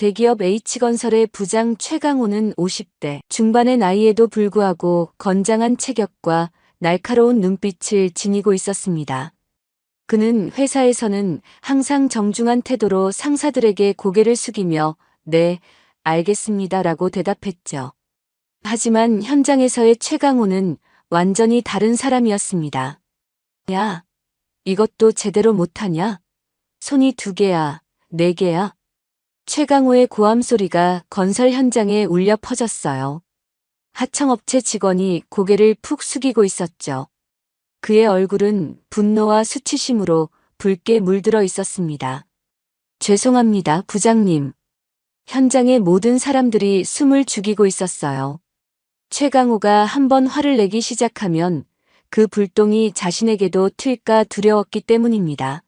대기업 H건설의 부장 최강호는 50대 중반의 나이에도 불구하고 건장한 체격과 날카로운 눈빛을 지니고 있었습니다. 그는 회사에서는 항상 정중한 태도로 상사들에게 고개를 숙이며 네, 알겠습니다 라고 대답했죠. 하지만 현장에서의 최강호는 완전히 다른 사람이었습니다. 야, 이것도 제대로 못하냐? 손이 두 개야, 네 개야? 최강호의 고함 소리가 건설 현장에 울려 퍼졌어요. 하청업체 직원이 고개를 푹 숙이고 있었죠. 그의 얼굴은 분노와 수치심으로 붉게 물들어 있었습니다. 죄송합니다, 부장님. 현장의 모든 사람들이 숨을 죽이고 있었어요. 최강호가 한번 화를 내기 시작하면 그 불똥이 자신에게도 튈까 두려웠기 때문입니다.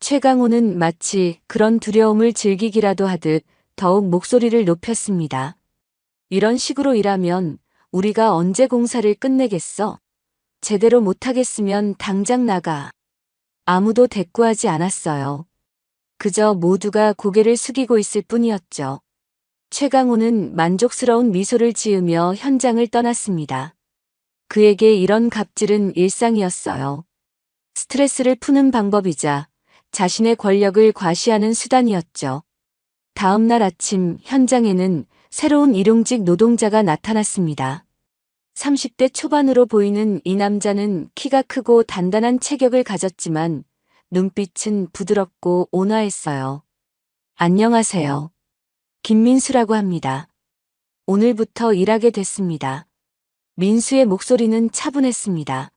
최강호는 마치 그런 두려움을 즐기기라도 하듯 더욱 목소리를 높였습니다. 이런 식으로 일하면 우리가 언제 공사를 끝내겠어? 제대로 못하겠으면 당장 나가. 아무도 대꾸하지 않았어요. 그저 모두가 고개를 숙이고 있을 뿐이었죠. 최강호는 만족스러운 미소를 지으며 현장을 떠났습니다. 그에게 이런 갑질은 일상이었어요. 스트레스를 푸는 방법이자 자신의 권력을 과시하는 수단이었죠. 다음 날 아침 현장에는 새로운 일용직 노동자가 나타났습니다. 30대 초반으로 보이는 이 남자는 키가 크고 단단한 체격을 가졌지만 눈빛은 부드럽고 온화했어요. 안녕하세요. 김민수라고 합니다. 오늘부터 일하게 됐습니다. 민수의 목소리는 차분했습니다.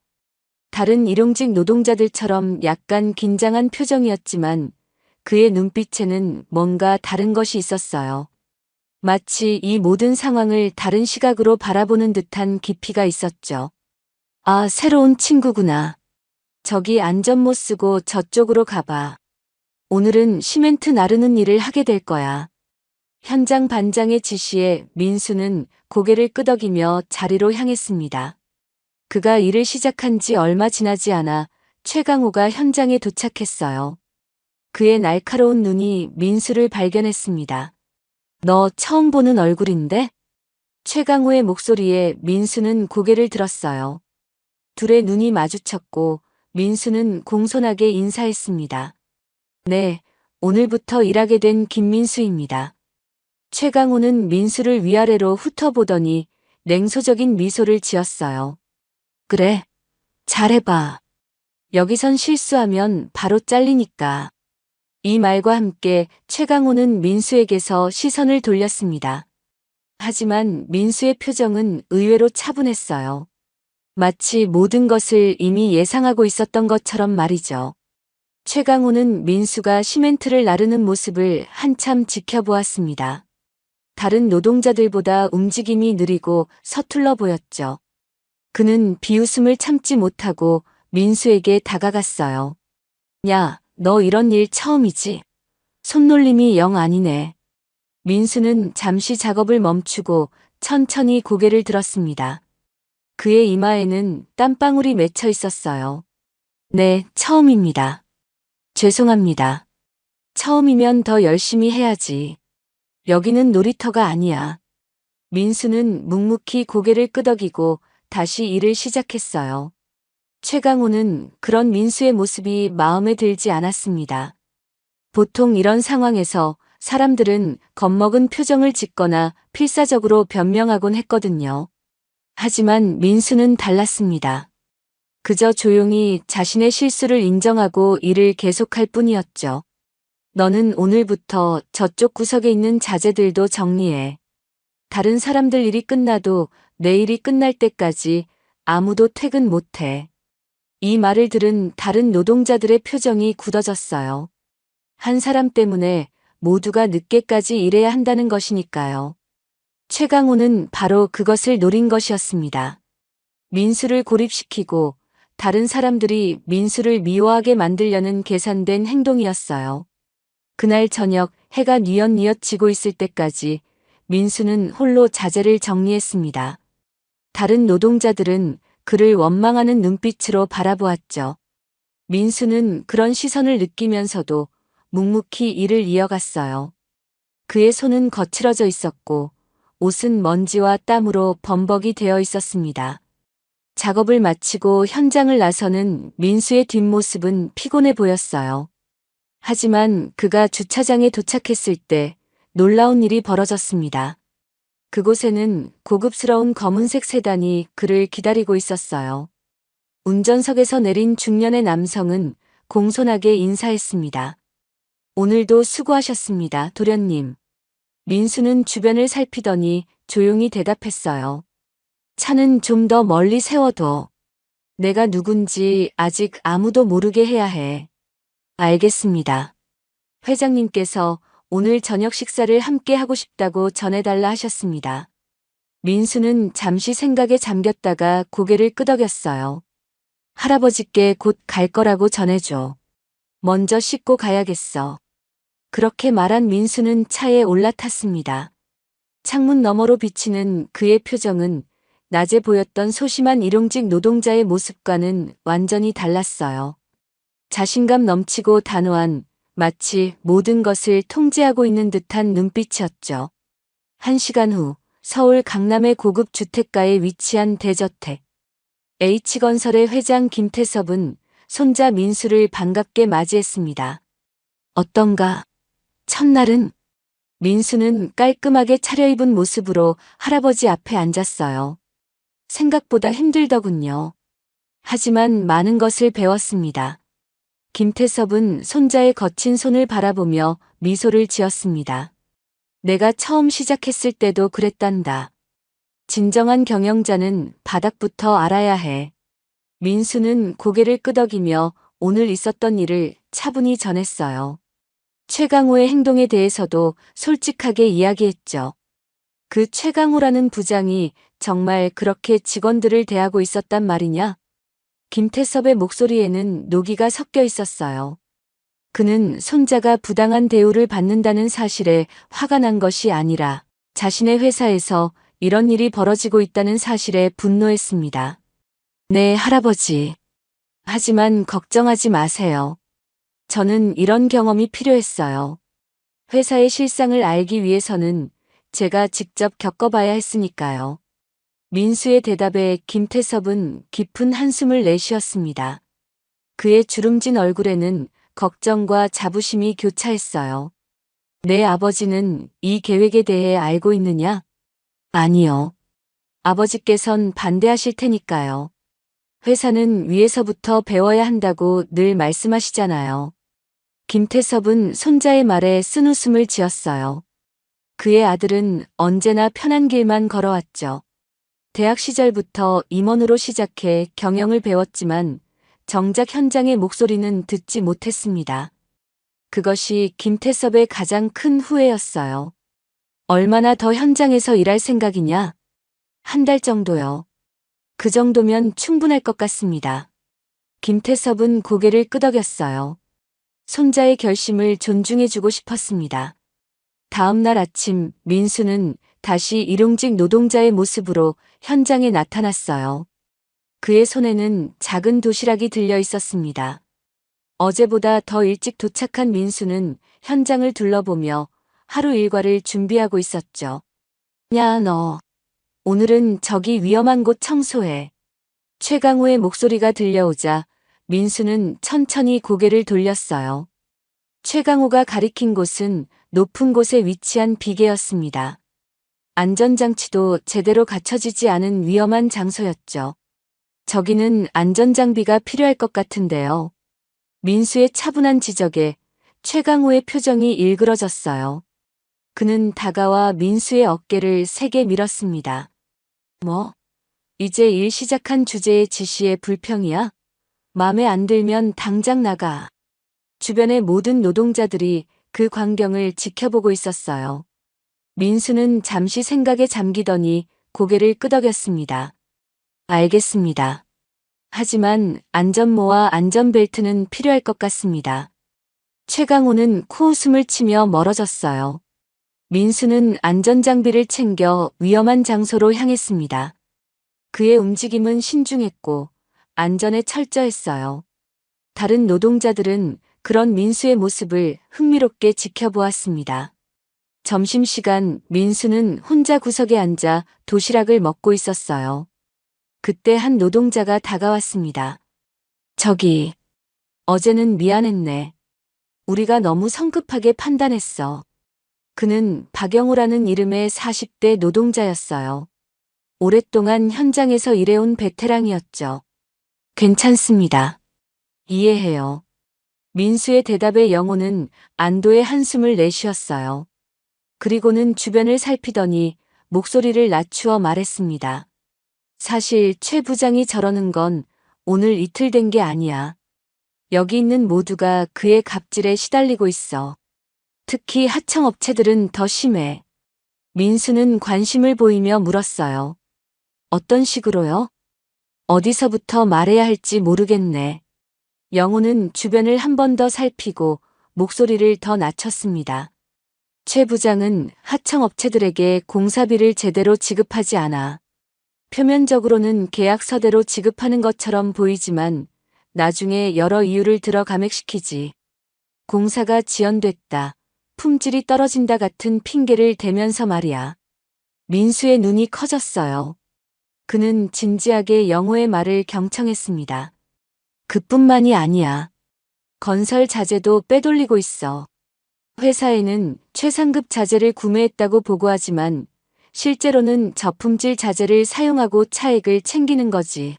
다른 일용직 노동자들처럼 약간 긴장한 표정이었지만 그의 눈빛에는 뭔가 다른 것이 있었어요. 마치 이 모든 상황을 다른 시각으로 바라보는 듯한 깊이가 있었죠. 아, 새로운 친구구나. 저기 안전 모 쓰고 저쪽으로 가봐. 오늘은 시멘트 나르는 일을 하게 될 거야. 현장 반장의 지시에 민수는 고개를 끄덕이며 자리로 향했습니다. 그가 일을 시작한 지 얼마 지나지 않아 최강호가 현장에 도착했어요. 그의 날카로운 눈이 민수를 발견했습니다. 너 처음 보는 얼굴인데? 최강호의 목소리에 민수는 고개를 들었어요. 둘의 눈이 마주쳤고 민수는 공손하게 인사했습니다. 네, 오늘부터 일하게 된 김민수입니다. 최강호는 민수를 위아래로 훑어보더니 냉소적인 미소를 지었어요. 그래, 잘해봐. 여기선 실수하면 바로 잘리니까. 이 말과 함께 최강호는 민수에게서 시선을 돌렸습니다. 하지만 민수의 표정은 의외로 차분했어요. 마치 모든 것을 이미 예상하고 있었던 것처럼 말이죠. 최강호는 민수가 시멘트를 나르는 모습을 한참 지켜보았습니다. 다른 노동자들보다 움직임이 느리고 서툴러 보였죠. 그는 비웃음을 참지 못하고 민수에게 다가갔어요. 야, 너 이런 일 처음이지? 손놀림이 영 아니네. 민수는 잠시 작업을 멈추고 천천히 고개를 들었습니다. 그의 이마에는 땀방울이 맺혀 있었어요. 네, 처음입니다. 죄송합니다. 처음이면 더 열심히 해야지. 여기는 놀이터가 아니야. 민수는 묵묵히 고개를 끄덕이고 다시 일을 시작했어요. 최강호는 그런 민수의 모습이 마음에 들지 않았습니다. 보통 이런 상황에서 사람들은 겁먹은 표정을 짓거나 필사적으로 변명하곤 했거든요. 하지만 민수는 달랐습니다. 그저 조용히 자신의 실수를 인정하고 일을 계속할 뿐이었죠. 너는 오늘부터 저쪽 구석에 있는 자재들도 정리해. 다른 사람들 일이 끝나도 내일이 끝날 때까지 아무도 퇴근 못해. 이 말을 들은 다른 노동자들의 표정이 굳어졌어요. 한 사람 때문에 모두가 늦게까지 일해야 한다는 것이니까요. 최강호는 바로 그것을 노린 것이었습니다. 민수를 고립시키고 다른 사람들이 민수를 미워하게 만들려는 계산된 행동이었어요. 그날 저녁 해가 뉘엿뉘엿 지고 있을 때까지 민수는 홀로 자재를 정리했습니다. 다른 노동자들은 그를 원망하는 눈빛으로 바라보았죠. 민수는 그런 시선을 느끼면서도 묵묵히 일을 이어갔어요. 그의 손은 거칠어져 있었고 옷은 먼지와 땀으로 범벅이 되어 있었습니다. 작업을 마치고 현장을 나서는 민수의 뒷모습은 피곤해 보였어요. 하지만 그가 주차장에 도착했을 때 놀라운 일이 벌어졌습니다. 그곳에는 고급스러운 검은색 세단이 그를 기다리고 있었어요. 운전석에서 내린 중년의 남성은 공손하게 인사했습니다. 오늘도 수고하셨습니다, 도련님. 민수는 주변을 살피더니 조용히 대답했어요. 차는 좀 더 멀리 세워둬. 내가 누군지 아직 아무도 모르게 해야 해. 알겠습니다. 회장님께서 오늘 저녁 식사를 함께 하고 싶다고 전해달라 하셨습니다. 민수는 잠시 생각에 잠겼다가 고개를 끄덕였어요. 할아버지께 곧 갈 거라고 전해줘. 먼저 씻고 가야겠어. 그렇게 말한 민수는 차에 올라탔습니다. 창문 너머로 비치는 그의 표정은 낮에 보였던 소심한 일용직 노동자의 모습과는 완전히 달랐어요. 자신감 넘치고 단호한 마치 모든 것을 통제하고 있는 듯한 눈빛이었죠. 한 시간 후 서울 강남의 고급 주택가에 위치한 대저택. H건설의 회장 김태섭은 손자 민수를 반갑게 맞이했습니다. 어떤가? 첫날은 민수는 깔끔하게 차려입은 모습으로 할아버지 앞에 앉았어요. 생각보다 힘들더군요. 하지만 많은 것을 배웠습니다. 김태섭은 손자의 거친 손을 바라보며 미소를 지었습니다. 내가 처음 시작했을 때도 그랬단다. 진정한 경영자는 바닥부터 알아야 해. 민수는 고개를 끄덕이며 오늘 있었던 일을 차분히 전했어요. 최강호의 행동에 대해서도 솔직하게 이야기했죠. 그 최강호라는 부장이 정말 그렇게 직원들을 대하고 있었단 말이냐? 김태섭의 목소리에는 노기가 섞여 있었어요. 그는 손자가 부당한 대우를 받는다는 사실에 화가 난 것이 아니라 자신의 회사에서 이런 일이 벌어지고 있다는 사실에 분노했습니다. 네, 할아버지. 하지만 걱정하지 마세요. 저는 이런 경험이 필요했어요. 회사의 실상을 알기 위해서는 제가 직접 겪어봐야 했으니까요. 민수의 대답에 김태섭은 깊은 한숨을 내쉬었습니다. 그의 주름진 얼굴에는 걱정과 자부심이 교차했어요. 내 아버지는 이 계획에 대해 알고 있느냐? 아니요. 아버지께선 반대하실 테니까요. 회사는 위에서부터 배워야 한다고 늘 말씀하시잖아요. 김태섭은 손자의 말에 쓴 웃음을 지었어요. 그의 아들은 언제나 편한 길만 걸어왔죠. 대학 시절부터 임원으로 시작해 경영을 배웠지만 정작 현장의 목소리는 듣지 못했습니다. 그것이 김태섭의 가장 큰 후회였어요. 얼마나 더 현장에서 일할 생각이냐? 한 달 정도요. 그 정도면 충분할 것 같습니다. 김태섭은 고개를 끄덕였어요. 손자의 결심을 존중해주고 싶었습니다. 다음 날 아침 민수는 다시 일용직 노동자의 모습으로 현장에 나타났어요. 그의 손에는 작은 도시락이 들려 있었습니다. 어제보다 더 일찍 도착한 민수는 현장을 둘러보며 하루 일과를 준비하고 있었죠. 야, 너. 오늘은 저기 위험한 곳 청소해. 최강호의 목소리가 들려오자 민수는 천천히 고개를 돌렸어요. 최강호가 가리킨 곳은 높은 곳에 위치한 비계였습니다. 안전장치도 제대로 갖춰지지 않은 위험한 장소였죠. 저기는 안전장비가 필요할 것 같은데요. 민수의 차분한 지적에 최강호의 표정이 일그러졌어요. 그는 다가와 민수의 어깨를 세게 밀었습니다. 뭐? 이제 일 시작한 주제의 지시에 불평이야? 맘에 안 들면 당장 나가. 주변의 모든 노동자들이 그 광경을 지켜보고 있었어요. 민수는 잠시 생각에 잠기더니 고개를 끄덕였습니다. 알겠습니다. 하지만 안전모와 안전벨트는 필요할 것 같습니다. 최강호는 코웃음을 치며 멀어졌어요. 민수는 안전장비를 챙겨 위험한 장소로 향했습니다. 그의 움직임은 신중했고 안전에 철저했어요. 다른 노동자들은 그런 민수의 모습을 흥미롭게 지켜보았습니다. 점심시간 민수는 혼자 구석에 앉아 도시락을 먹고 있었어요. 그때 한 노동자가 다가왔습니다. 저기, 어제는 미안했네. 우리가 너무 성급하게 판단했어. 그는 박영우라는 이름의 40대 노동자였어요. 오랫동안 현장에서 일해온 베테랑이었죠. 괜찮습니다. 이해해요. 민수의 대답에 영호는 안도의 한숨을 내쉬었어요. 그리고는 주변을 살피더니 목소리를 낮추어 말했습니다. 사실 최 부장이 저러는 건 오늘 이틀 된 게 아니야. 여기 있는 모두가 그의 갑질에 시달리고 있어. 특히 하청업체들은 더 심해. 민수는 관심을 보이며 물었어요. 어떤 식으로요? 어디서부터 말해야 할지 모르겠네. 영호는 주변을 한 번 더 살피고 목소리를 더 낮췄습니다. 최 부장은 하청업체들에게 공사비를 제대로 지급하지 않아. 표면적으로는 계약서대로 지급하는 것처럼 보이지만 나중에 여러 이유를 들어 감액시키지. 공사가 지연됐다. 품질이 떨어진다 같은 핑계를 대면서 말이야. 민수의 눈이 커졌어요. 그는 진지하게 영호의 말을 경청했습니다. 그뿐만이 아니야. 건설 자재도 빼돌리고 있어. 회사에는 최상급 자재를 구매했다고 보고하지만 실제로는 저품질 자재를 사용하고 차액을 챙기는 거지.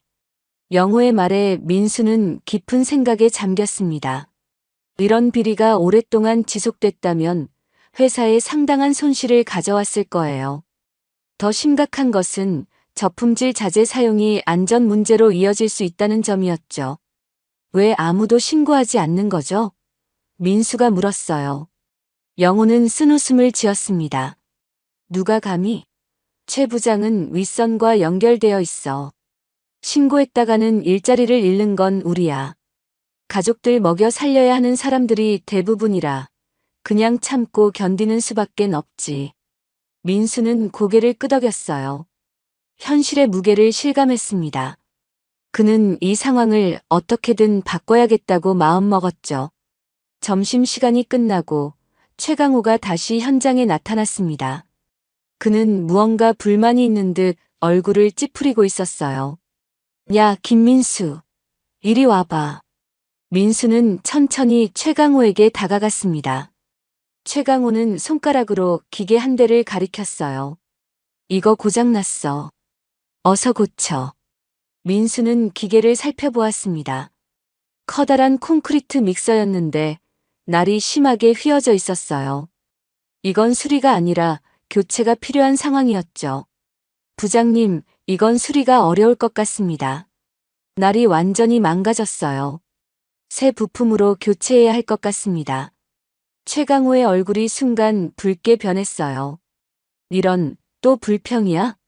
영호의 말에 민수는 깊은 생각에 잠겼습니다. 이런 비리가 오랫동안 지속됐다면 회사에 상당한 손실을 가져왔을 거예요. 더 심각한 것은 저품질 자재 사용이 안전 문제로 이어질 수 있다는 점이었죠. 왜 아무도 신고하지 않는 거죠? 민수가 물었어요. 영호는 쓴웃음을 지었습니다. 누가 감히? 최 부장은 윗선과 연결되어 있어. 신고했다가는 일자리를 잃는 건 우리야. 가족들 먹여 살려야 하는 사람들이 대부분이라 그냥 참고 견디는 수밖엔 없지. 민수는 고개를 끄덕였어요. 현실의 무게를 실감했습니다. 그는 이 상황을 어떻게든 바꿔야겠다고 마음먹었죠. 점심시간이 끝나고 최강호가 다시 현장에 나타났습니다. 그는 무언가 불만이 있는 듯 얼굴을 찌푸리고 있었어요. 야, 김민수. 이리 와봐. 민수는 천천히 최강호에게 다가갔습니다. 최강호는 손가락으로 기계 한 대를 가리켰어요. 이거 고장났어. 어서 고쳐. 민수는 기계를 살펴보았습니다. 커다란 콘크리트 믹서였는데 날이 심하게 휘어져 있었어요. 이건 수리가 아니라 교체가 필요한 상황이었죠. 부장님, 이건 수리가 어려울 것 같습니다. 날이 완전히 망가졌어요. 새 부품으로 교체해야 할 것 같습니다. 최강호의 얼굴이 순간 붉게 변했어요. 이런, 또 불평이야?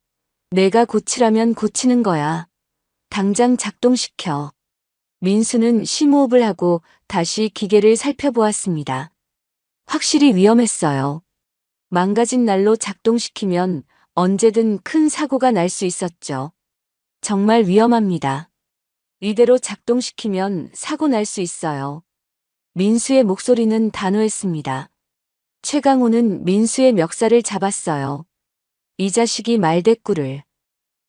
내가 고치라면 고치는 거야. 당장 작동시켜. 민수는 심호흡을 하고 다시 기계를 살펴보았습니다. 확실히 위험했어요. 망가진 날로 작동시키면 언제든 큰 사고가 날 수 있었죠. 정말 위험합니다. 이대로 작동시키면 사고 날 수 있어요. 민수의 목소리는 단호했습니다. 최강호는 민수의 멱살을 잡았어요. 이 자식이 말대꾸를.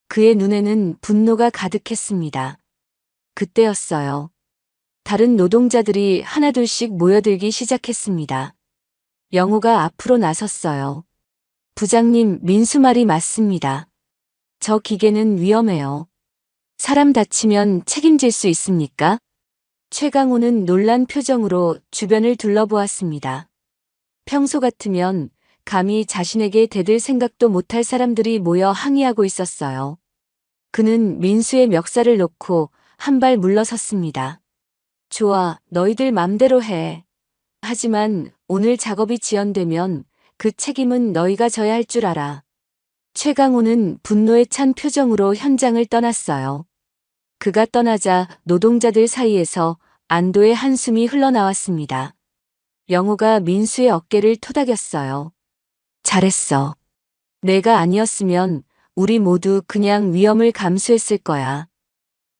그의 눈에는 분노가 가득했습니다. 그때였어요. 다른 노동자들이 하나둘씩 모여들기 시작했습니다. 영호가 앞으로 나섰어요. 부장님, 민수 말이 맞습니다. 저 기계는 위험해요. 사람 다치면 책임질 수 있습니까? 최강호는 놀란 표정으로 주변을 둘러보았습니다. 평소 같으면 감히 자신에게 대들 생각도 못할 사람들이 모여 항의하고 있었어요. 그는 민수의 멱살을 놓고 한 발 물러섰습니다. 좋아, 너희들 맘대로 해. 하지만 오늘 작업이 지연되면 그 책임은 너희가 져야 할 줄 알아. 최강호는 분노에 찬 표정으로 현장을 떠났어요. 그가 떠나자 노동자들 사이에서 안도의 한숨이 흘러나왔습니다. 영호가 민수의 어깨를 토닥였어요. 잘했어. 내가 아니었으면 우리 모두 그냥 위험을 감수했을 거야.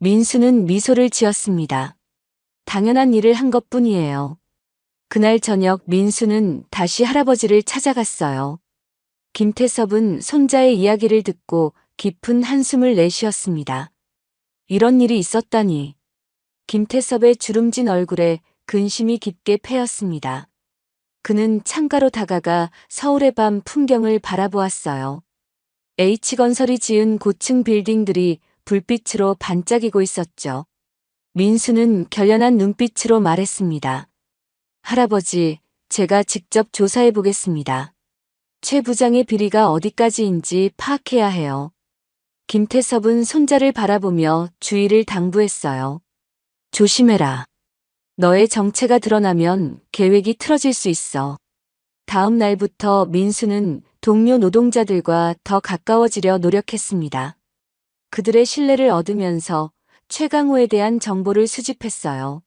민수는 미소를 지었습니다. 당연한 일을 한 것 뿐이에요. 그날 저녁 민수는 다시 할아버지를 찾아갔어요. 김태섭은 손자의 이야기를 듣고 깊은 한숨을 내쉬었습니다. 이런 일이 있었다니. 김태섭의 주름진 얼굴에 근심이 깊게 패였습니다. 그는 창가로 다가가 서울의 밤 풍경을 바라보았어요. H건설이 지은 고층 빌딩들이 불빛으로 반짝이고 있었죠. 민수는 결연한 눈빛으로 말했습니다. 할아버지, 제가 직접 조사해 보겠습니다. 최 부장의 비리가 어디까지인지 파악해야 해요. 김태섭은 손자를 바라보며 주의를 당부했어요. 조심해라. 너의 정체가 드러나면 계획이 틀어질 수 있어. 다음 날부터 민수는 동료 노동자들과 더 가까워지려 노력했습니다. 그들의 신뢰를 얻으면서 최강호에 대한 정보를 수집했어요.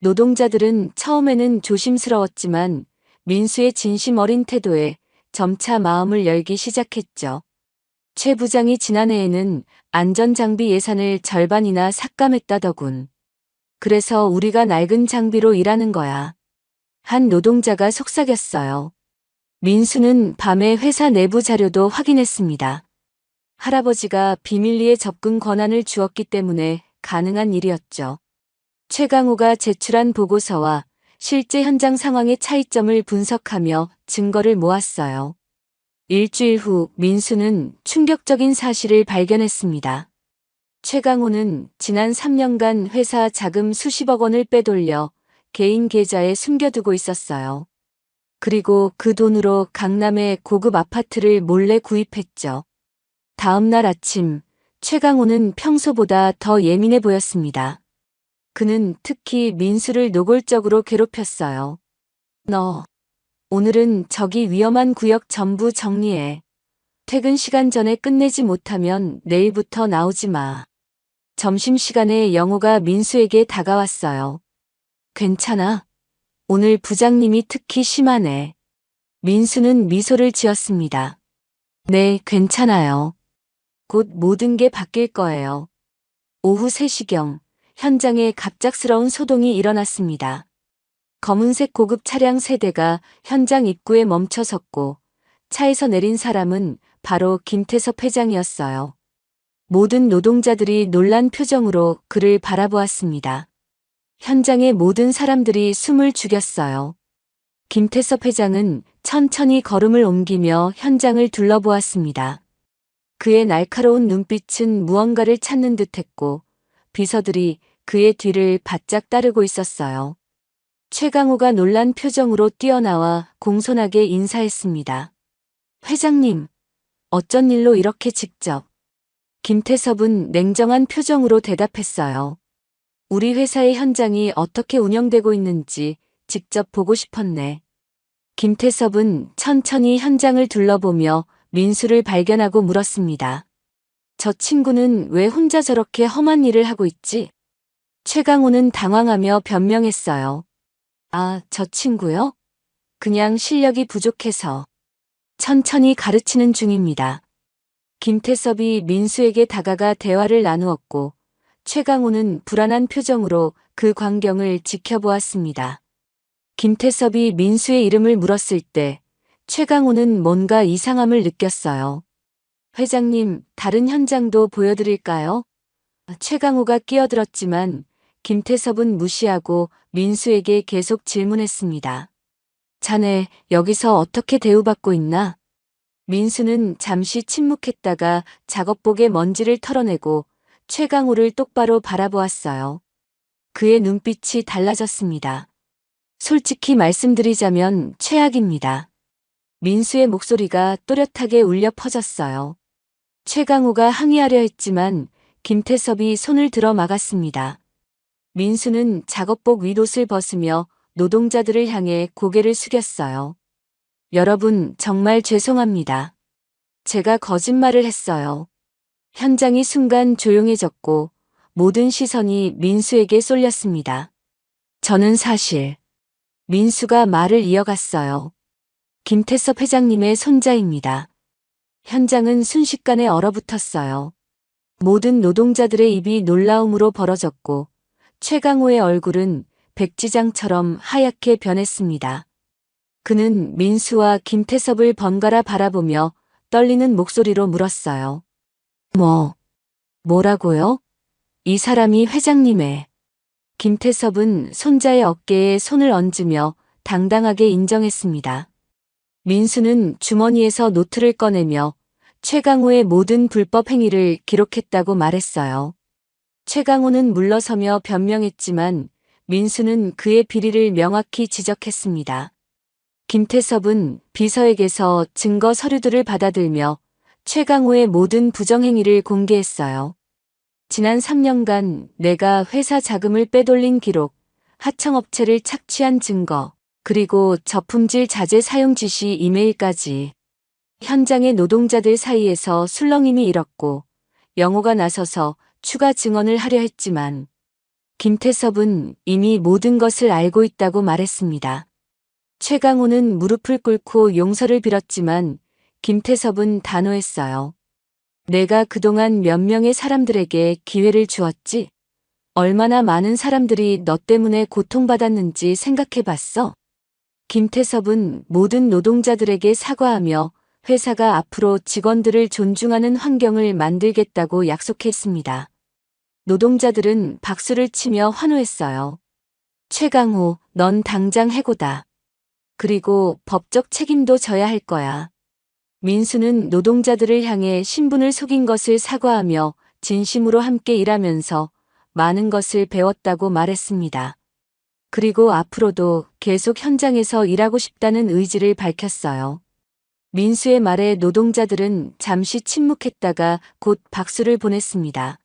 노동자들은 처음에는 조심스러웠지만 민수의 진심 어린 태도에 점차 마음을 열기 시작했죠. 최 부장이 지난해에는 안전장비 예산을 절반이나 삭감했다더군. 그래서 우리가 낡은 장비로 일하는 거야. 한 노동자가 속삭였어요. 민수는 밤에 회사 내부 자료도 확인했습니다. 할아버지가 비밀리에 접근 권한을 주었기 때문에 가능한 일이었죠. 최강호가 제출한 보고서와 실제 현장 상황의 차이점을 분석하며 증거를 모았어요. 일주일 후 민수는 충격적인 사실을 발견했습니다. 최강호는 지난 3년간 회사 자금 수십억 원을 빼돌려 개인 계좌에 숨겨두고 있었어요. 그리고 그 돈으로 강남의 고급 아파트를 몰래 구입했죠. 다음 날 아침, 최강호는 평소보다 더 예민해 보였습니다. 그는 특히 민수를 노골적으로 괴롭혔어요. 너, 오늘은 저기 위험한 구역 전부 정리해. 퇴근 시간 전에 끝내지 못하면 내일부터 나오지 마. 점심시간에 영호가 민수에게 다가왔어요. 괜찮아? 오늘 부장님이 특히 심하네. 민수는 미소를 지었습니다. 네, 괜찮아요. 곧 모든 게 바뀔 거예요. 오후 3시경 현장에 갑작스러운 소동이 일어났습니다. 검은색 고급 차량 세대가 현장 입구에 멈춰 섰고 차에서 내린 사람은 바로 김태섭 회장이었어요. 모든 노동자들이 놀란 표정으로 그를 바라보았습니다. 현장의 모든 사람들이 숨을 죽였어요. 김태섭 회장은 천천히 걸음을 옮기며 현장을 둘러보았습니다. 그의 날카로운 눈빛은 무언가를 찾는 듯 했고 비서들이 그의 뒤를 바짝 따르고 있었어요. 최강호가 놀란 표정으로 뛰어나와 공손하게 인사했습니다. 회장님, 어쩐 일로 이렇게 직접. 김태섭은 냉정한 표정으로 대답했어요. 우리 회사의 현장이 어떻게 운영되고 있는지 직접 보고 싶었네. 김태섭은 천천히 현장을 둘러보며 민수를 발견하고 물었습니다. 저 친구는 왜 혼자 저렇게 험한 일을 하고 있지? 최강호는 당황하며 변명했어요. 아, 저 친구요? 그냥 실력이 부족해서. 천천히 가르치는 중입니다. 김태섭이 민수에게 다가가 대화를 나누었고, 최강호는 불안한 표정으로 그 광경을 지켜보았습니다. 김태섭이 민수의 이름을 물었을 때 최강호는 뭔가 이상함을 느꼈어요. 회장님, 다른 현장도 보여드릴까요? 최강호가 끼어들었지만 김태섭은 무시하고 민수에게 계속 질문했습니다. 자네, 여기서 어떻게 대우받고 있나? 민수는 잠시 침묵했다가 작업복에 먼지를 털어내고 최강호를 똑바로 바라보았어요. 그의 눈빛이 달라졌습니다. 솔직히 말씀드리자면 최악입니다. 민수의 목소리가 또렷하게 울려 퍼졌어요. 최강호가 항의하려 했지만 김태섭이 손을 들어 막았습니다. 민수는 작업복 윗옷을 벗으며 노동자들을 향해 고개를 숙였어요. 여러분, 정말 죄송합니다. 제가 거짓말을 했어요. 현장이 순간 조용해졌고 모든 시선이 민수에게 쏠렸습니다. 저는 사실 민수가 말을 이어갔어요. 김태섭 회장님의 손자입니다. 현장은 순식간에 얼어붙었어요. 모든 노동자들의 입이 놀라움으로 벌어졌고 최강호의 얼굴은 백지장처럼 하얗게 변했습니다. 그는 민수와 김태섭을 번갈아 바라보며 떨리는 목소리로 물었어요. 뭐, 뭐라고요? 이 사람이 회장님의. 김태섭은 손자의 어깨에 손을 얹으며 당당하게 인정했습니다. 민수는 주머니에서 노트를 꺼내며 최강호의 모든 불법 행위를 기록했다고 말했어요. 최강호는 물러서며 변명했지만 민수는 그의 비리를 명확히 지적했습니다. 김태섭은 비서에게서 증거 서류들을 받아들며 최강호의 모든 부정행위를 공개했어요. 지난 3년간 내가 회사 자금을 빼돌린 기록, 하청업체를 착취한 증거, 그리고 저품질 자재 사용 지시 이메일까지 현장의 노동자들 사이에서 술렁임이 일었고 영호가 나서서 추가 증언을 하려 했지만 김태섭은 이미 모든 것을 알고 있다고 말했습니다. 최강호는 무릎을 꿇고 용서를 빌었지만 김태섭은 단호했어요. 내가 그동안 몇 명의 사람들에게 기회를 주었지? 얼마나 많은 사람들이 너 때문에 고통받았는지 생각해 봤어? 김태섭은 모든 노동자들에게 사과하며 회사가 앞으로 직원들을 존중하는 환경을 만들겠다고 약속했습니다. 노동자들은 박수를 치며 환호했어요. 최강호, 넌 당장 해고다. 그리고 법적 책임도 져야 할 거야. 민수는 노동자들을 향해 신분을 속인 것을 사과하며 진심으로 함께 일하면서 많은 것을 배웠다고 말했습니다. 그리고 앞으로도 계속 현장에서 일하고 싶다는 의지를 밝혔어요. 민수의 말에 노동자들은 잠시 침묵했다가 곧 박수를 보냈습니다.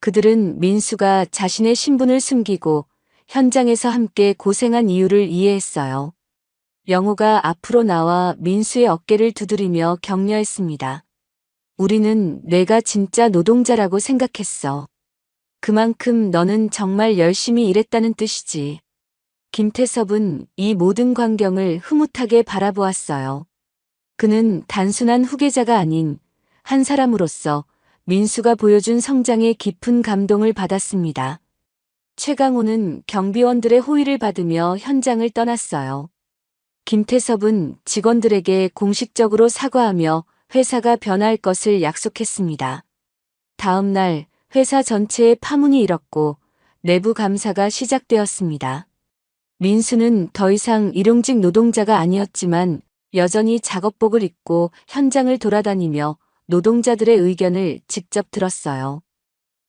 그들은 민수가 자신의 신분을 숨기고 현장에서 함께 고생한 이유를 이해했어요. 영호가 앞으로 나와 민수의 어깨를 두드리며 격려했습니다. 우리는 내가 진짜 노동자라고 생각했어. 그만큼 너는 정말 열심히 일했다는 뜻이지. 김태섭은 이 모든 광경을 흐뭇하게 바라보았어요. 그는 단순한 후계자가 아닌 한 사람으로서 민수가 보여준 성장에 깊은 감동을 받았습니다. 최강호는 경비원들의 호의를 받으며 현장을 떠났어요. 김태섭은 직원들에게 공식적으로 사과하며 회사가 변할 것을 약속했습니다. 다음 날 회사 전체에 파문이 일었고 내부 감사가 시작되었습니다. 민수는 더 이상 일용직 노동자가 아니었지만 여전히 작업복을 입고 현장을 돌아다니며 노동자들의 의견을 직접 들었어요.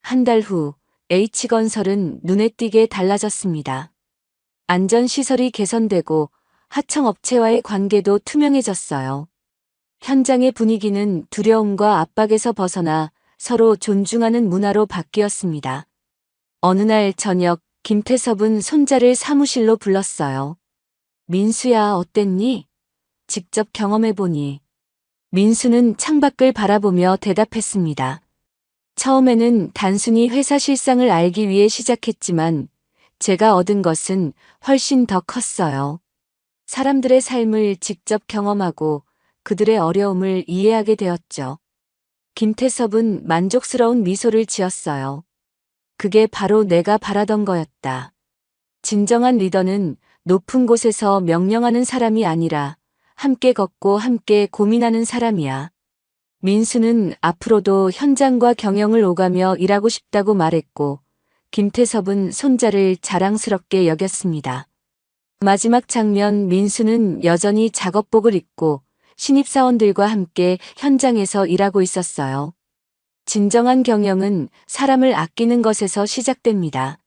한 달 후 H건설은 눈에 띄게 달라졌습니다. 안전시설이 개선되고 하청업체와의 관계도 투명해졌어요. 현장의 분위기는 두려움과 압박에서 벗어나 서로 존중하는 문화로 바뀌었습니다. 어느 날 저녁 김태섭은 손자를 사무실로 불렀어요. 민수야, 어땠니? 직접 경험해보니. 민수는 창밖을 바라보며 대답했습니다. 처음에는 단순히 회사 실상을 알기 위해 시작했지만 제가 얻은 것은 훨씬 더 컸어요. 사람들의 삶을 직접 경험하고 그들의 어려움을 이해하게 되었죠. 김태섭은 만족스러운 미소를 지었어요. 그게 바로 내가 바라던 거였다. 진정한 리더는 높은 곳에서 명령하는 사람이 아니라 함께 걷고 함께 고민하는 사람이야. 민수는 앞으로도 현장과 경영을 오가며 일하고 싶다고 말했고, 김태섭은 손자를 자랑스럽게 여겼습니다. 마지막 장면 민수는 여전히 작업복을 입고 신입사원들과 함께 현장에서 일하고 있었어요. 진정한 경영은 사람을 아끼는 것에서 시작됩니다.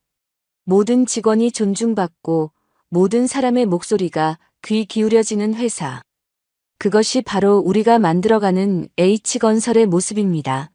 모든 직원이 존중받고 모든 사람의 목소리가 귀 기울여지는 회사. 그것이 바로 우리가 만들어가는 H건설의 모습입니다.